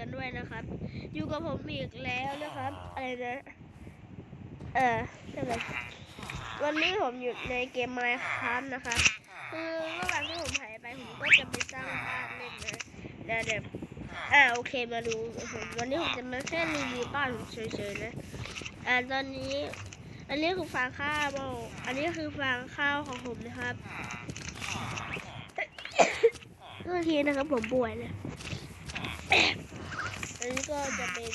กันด้วยนะครับ อยู่กับผมอีกแล้วนะครับ อะไรนะ เออใช่ไหมวันนี้ผมอยู่ในเกม Minecraft นะครับคือระหว่างที่ผมหายไปผมก็จะไปสร้างบ้านเล่นนะเดี๋ยวเดี๋ยวอ่าโอเคมาดูผมวันนี้ผมจะมาแค่รีวิวบ้านผมเฉยๆนะอ่าตอนนี้ อันนี้คือฟางข้าวอันนี้คือฟางข้าวของผมนะครับโทษทีนะครับผมป่วยนะอันนี้ก็ จะเป็น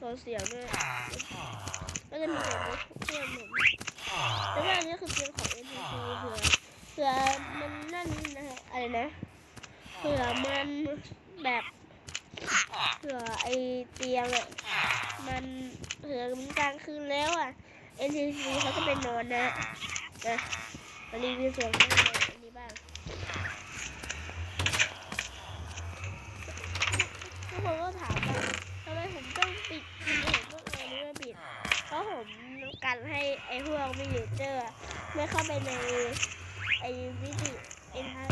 ขอเสียงด้วยก็จะมีเสียงเพื่อนผมแล้วก็อันนี้คือเตียงของ NPC เผื่อเผื่อมันนั่นนะฮะอะไรนะเผื่อมันแบบเผื่อไอเตียงอะมันเผื่อมันกลางคืนแล้วอะ NPC เขาก็ไปนอนนะนะมารีวิวเสียงให้ในอันนี้บ้าง ทุกคนก็ถามว่าทำไมผมต้องปิดทำไมผมต้องเอาอันนี้มาปิด เพราะผม กันให้ไอ้พวกวิลเจอร์ไม่เข้าไปในไอ้วิธีเอ็นฮัท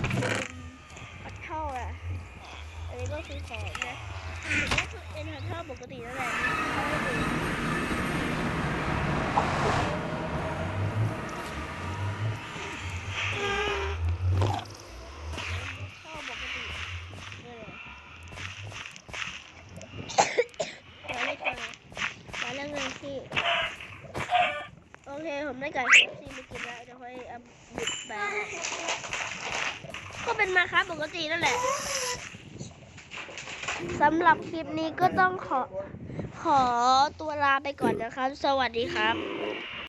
ปัทเท่าอะอันนี้ก็คือของนะผมก็คือเอ็นฮัทเท่าปกตินั่นแหละเข้าไปดูเข้าปกตินี่เลยมาเล่นกันมาเล่นกันที่ ผมได้ไก่ซีมากินแล้วจะค่อยเอาหยุดไปก็เป็นมาครับปกตินั่นแหละสำหรับคลิปนี้ก็ต้องขอ ขอตัวลาไปก่อนนะครับ สวัสดีครับ